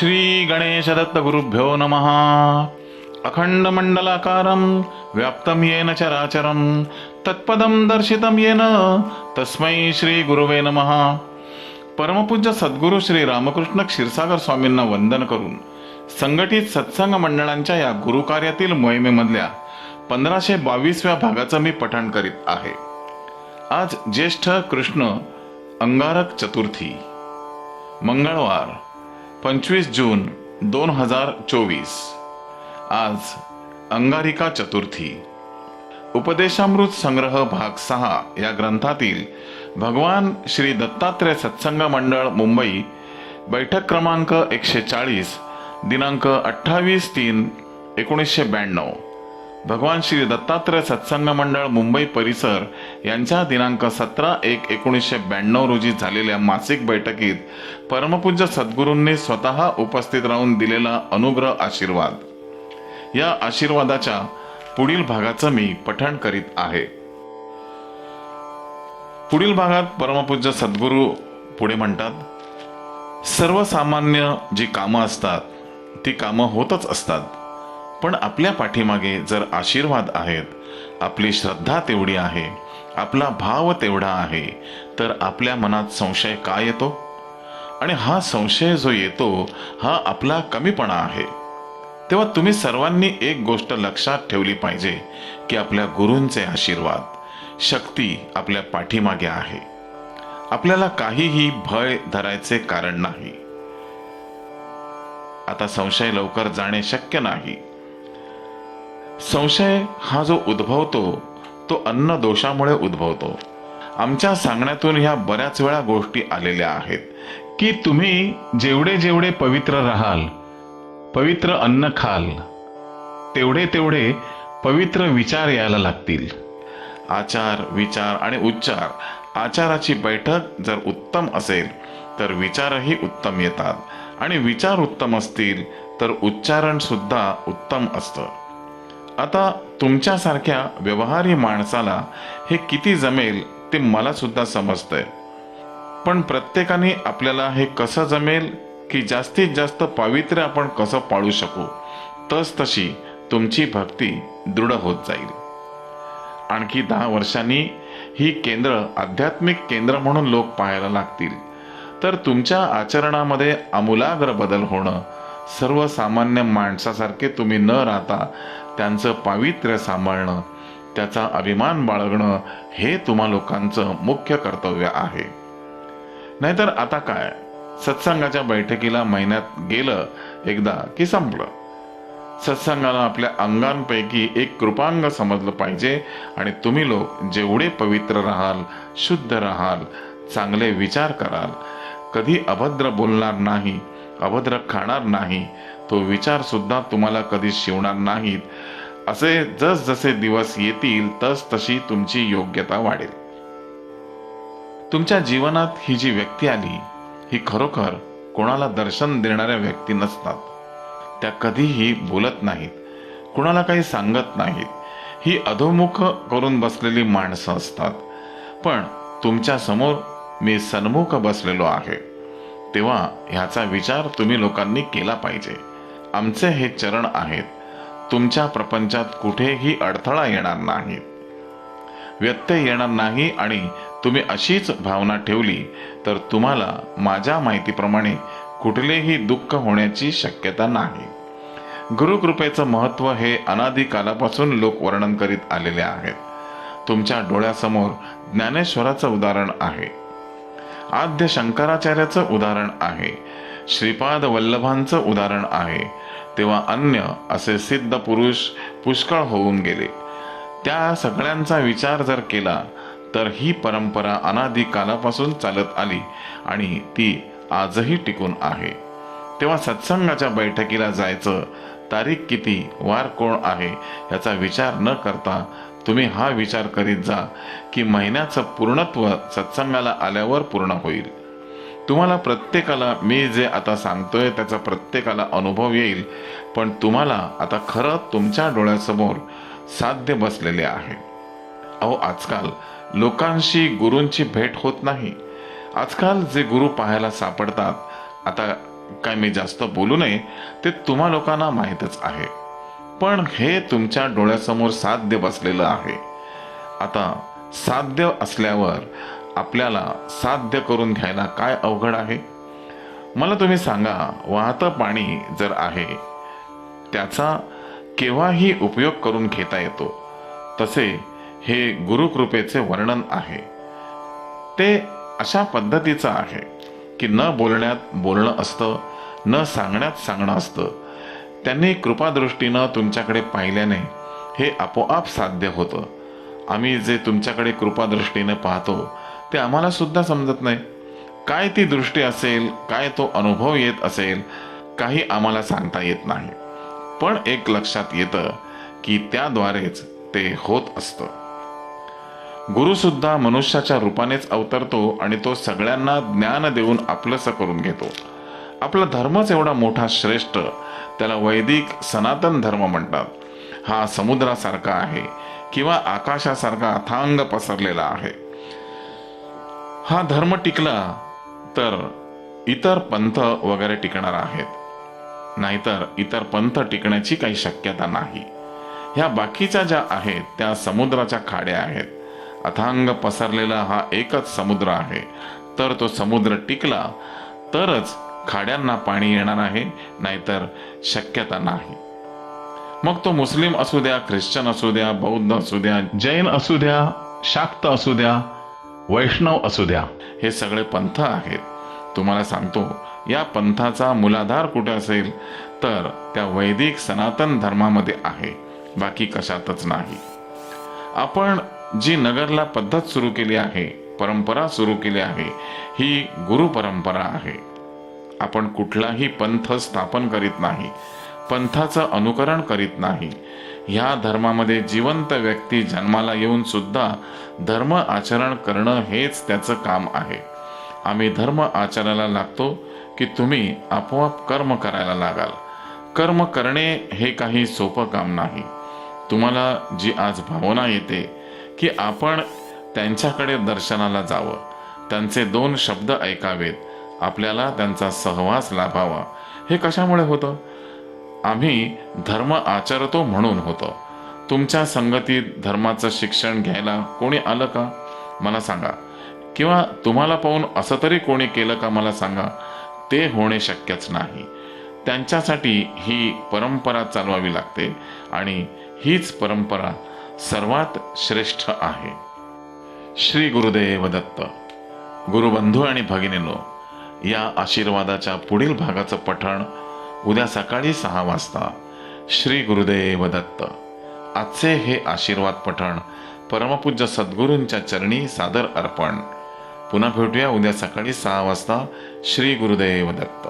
श्री गणेशदत्तगुरुभ्यो नमः। अखंडमण्डलाकारं व्याप्तं येन चराचरं तत्पदं दर्शितं येन तस्मै श्रीगुरुवे नमः। परमपूज्य सद्गुरू श्री रामकृष्ण क्षीरसागर स्वामींना वंदन करून संघटित सत्संग मंडळांच्या या गुरुकार्यातील मोहिमेमधल्या पंधराशे बावीसव्या भागाचं मी पठण करीत आहे. आज ज्येष्ठ कृष्ण अंगारक चतुर्थी मंगळवार पंचवीस जून दोन हजार चोवीस. आज अंगारिका चतुर्थी. उपदेशामृत संग्रह भाग सहा या ग्रंथातील भगवान श्री दत्तात्रय सत्संग मंडळ मुंबई बैठक क्रमांक एकशे चाळीस दिनांक अठ्ठावीस तीन एकोणीसशे ब्याण्णव. भगवान श्री दत्तात्रय सत्संग मंडळ मुंबई परिसर यांच्या दिनांक सतरा एक एकोणीसशे ब्याण्णव रोजी झालेल्या मासिक बैठकीत परमपूज्य सद्गुरूंनी स्वतः उपस्थित राहून दिलेला अनुग्रह आशीर्वाद. या आशीर्वादाच्या पुढील भागाचं मी पठण करीत आहे. पुढील भागात परमपूज्य सद्गुरू पुढे म्हणतात सर्वसामान्य जी कामं असतात ती कामं होतच असतात. पण आपल्या पाठीमागे जर आशीर्वाद आहेत आपली श्रद्धा तेवढी आहे आपला भाव तेवढा आहे तर आपल्या मनात संशय का येतो? आणि हा संशय जो येतो हा आपला कमीपणा आहे. तेव्हा तुम्ही सर्वांनी एक गोष्ट लक्षात ठेवली पाहिजे की आपल्या गुरूंचे आशीर्वाद शक्ती आपल्या पाठीमागे आहे. आपल्याला काहीही भय धरायचे कारण नाही. आता संशय लवकर जाणे शक्य नाही. संशय हा जो उद्भवतो तो अन्न दोषामुळे उद्भवतो. आमच्या सांगण्यातून ह्या बऱ्याच वेळा गोष्टी आलेल्या आहेत की तुम्ही जेवढे जेवढे पवित्र राहाल पवित्र अन्न खाल तेवढे तेवढे पवित्र विचार यायला लागतील. आचार विचार आणि उच्चार आचाराची बैठक जर उत्तम असेल तर विचारही उत्तम येतात. आणि विचार उत्तम असतील तर उच्चारण सुद्धा उत्तम असतं. आता तुमच्यासारख्या व्यवहारी माणसाला हे किती जमेल ते मला सुद्धा समजतंय. पण प्रत्येकाने आपल्याला हे कसं जमेल की जास्तीत जास्त पावित्र्य आपण कसं पाळू शकू तस तशी तुमची भक्ती दृढ होत जाईल. आणखी दहा वर्षांनी ही केंद्र आध्यात्मिक केंद्र म्हणून लोक पाहायला लागतील. तर तुमच्या आचरणामध्ये आमूलाग्र बदल होणं सर्वसामान्य माणसासारखे तुम्ही न राहता त्यांचं पावित्र्य सांभाळणं त्याचा अभिमान बाळगणं हे तुम्हा लोकांचं मुख्य कर्तव्य आहे. नाहीतर आता काय? सत्संगाच्या बैठकीला महिन्यात गेलं एकदा की संपलं. सत्संगाला आपल्या अंगांपैकी एक कृपांग समजलं पाहिजे आणि तुम्ही लोक जेवढे पवित्र राहाल शुद्ध राहाल चांगले विचार कराल कधी अभद्र बोलणार नाही अभद्र खाणार नाही तो विचार सुद्धा तुम्हाला कधी शिवणार नाहीत. असे जस जसे दिवस येतील तस तशी तुमची योग्यता वाढेल. तुमच्या जीवनात ही जी व्यक्ती आली ही खरोखर कोणाला दर्शन देणाऱ्या व्यक्ती नसतात. त्या कधीही बोलत नाहीत कुणाला काही सांगत नाहीत. ही अधोमुख करून बसलेली माणसं असतात. पण तुमच्यासमोर मी सन्मुख बसलेलो आहे. तेव्हा ह्याचा विचार तुम्ही लोकांनी केला पाहिजे. आमचे हे चरण आहेत. तुमच्या प्रपंचात कुठेही अडथळा येणार नाहीत व्यत्यय येणार नाही आणि तुम्ही अशीच भावना ठेवली तर तुम्हाला माझ्या माहितीप्रमाणे कुठलेही दुःख होण्याची शक्यता नाही. गुरुकृपेचं महत्त्व हे अनादी कालापासून लोक वर्णन करीत आलेले आहेत. तुमच्या डोळ्यासमोर ज्ञानेश्वराचं उदाहरण आहे. आद्य शंकराचार्याचं उदाहरण आहे. श्रीपाद वल्लभांचं उदाहरण आहे. तेव्हा अन्य असे सिद्ध पुरुष पुष्कळ होऊन गेले. त्या सगळ्यांचा विचार जर केला तर ही परंपरा अनादी कालापासून चालत आली आणि ती आजही टिकून आहे. तेव्हा सत्संगाच्या बैठकीला जायचं तारीख किती वार कोण आहे याचा विचार न करता तुम्ही हा विचार करीत जा की महिन्याचं पूर्णत्व सत्संगाला आल्यावर पूर्ण होईल. तुम्हाला प्रत्येकाला मी जे आता सांगतोय त्याचा प्रत्येकाला अनुभव येईल पण तुम्हाला आता खरं तुमच्या डोळ्यासमोर साध्य बसलेले आहे. अहो आजकाल लोकांशी गुरूंची भेट होत नाही. आजकाल जे गुरु पाहायला सापडतात आता काय मी जास्त बोलू नये ते तुम्हा लोकांना माहीतच आहे. पण हे तुमच्या डोळ्यासमोर साध्य बसलेलं आहे. आता साध्य असल्यावर आपल्याला साध्य करून घ्यायला काय अवघड आहे? मला तुम्ही सांगा वाहतं पाणी जर आहे त्याचा केव्हाही उपयोग करून घेता येतो? तसे हे गुरुकृपेचे वर्णन आहे. ते अशा पद्धतीचं आहे की न बोलण्यात बोलणं असतं न सांगण्यात सांगणं असतं. त्यांनी कृपादृष्टीनं तुमच्याकडे पाहिल्याने हे आपोआप साध्य होतं. आम्ही जे तुमच्याकडे कृपादृष्टीने पाहतो ते आम्हाला सुद्धा समजत नाही. काय ती दृष्टी असेल काय तो अनुभव येत असेल काही आम्हाला सांगता येत नाही. पण एक लक्षात येतं की त्याद्वारेच ते होत असतं. गुरुसुद्धा मनुष्याच्या रूपानेच अवतरतो आणि तो सगळ्यांना ज्ञान देऊन आपलंसं करून घेतो. आपला धर्मच एवढा मोठा श्रेष्ठ त्याला वैदिक सनातन धर्म म्हणतात. हा समुद्रासारखा आहे किंवा आकाशासारखा अथांग पसरलेला आहे. हा धर्म टिकला तर इतर पंथ वगैरे टिकणार आहेत. नाहीतर इतर पंथ टिकण्याची काही शक्यता नाही. ह्या बाकीच्या ज्या आहेत त्या समुद्राच्या खाड्या आहेत. अथांग पसरलेला हा एकच समुद्र आहे. तर तो समुद्र टिकला तरच खाड्यांना पाणी येणार आहे नाहीतर शक्यता नाही. मग तो मुस्लिम असू द्या ख्रिश्चन असू द्या बौद्ध असू द्या जैन असू द्या शाक्त असू द्या वैष्णव असू द्या. हे सगळे पंथ आहेत. तुम्हाला सांगतो या पंथाचा मूलाधार कुठे असेल? तर त्या वैदिक सनातन धर्मामध्ये आहे. बाकी कशातच नाही. आपण जी नगरला पद्धत सुरू केली आहे परंपरा सुरू केली आहे ही गुरु परंपरा आहे. आपण कुठलाही पंथ स्थापन करीत नाही. पंथाचं अनुकरण करीत नाही. ह्या धर्मामध्ये जिवंत व्यक्ती जन्माला येऊन सुद्धा धर्म आचरण करणं हेच त्याचं काम आहे. आम्ही धर्म आचरायला लागतो की तुम्ही आपोआप कर्म करायला लागाल. कर्म करणे हे काही सोपं काम नाही. तुम्हाला जी आज भावना येते की आपण त्यांच्याकडे दर्शनाला जावं. त्यांचे दोन शब्द ऐकावेत. आपल्याला त्यांचा सहवास लाभावा. हे कशामुळे होतं? आम्ही धर्म आचरतो म्हणून होतो. तुमच्या संगतीत धर्माचं शिक्षण घ्यायला कोणी आलं का? मला सांगा. किंवा तुम्हाला पाहून असं तरी कोणी केलं का? मला सांगा. ते होणे शक्यच नाही. त्यांच्यासाठी ही परंपरा चालवावी लागते आणि हीच परंपरा सर्वात श्रेष्ठ आहे. श्री गुरुदेव दत्त. गुरुबंधू आणि भगिनीनो या आशीर्वादाच्या पुढील भागाचं पठण उद्या सकाळी सहा वाजता श्री गुरुदेव दत्त. आजचे हे आशीर्वाद पठण परमपूज्य सद्गुरूंच्या चरणी सादर अर्पण. पुन्हा भेटूया उद्या सकाळी सहा वाजता श्री गुरुदेव दत्त.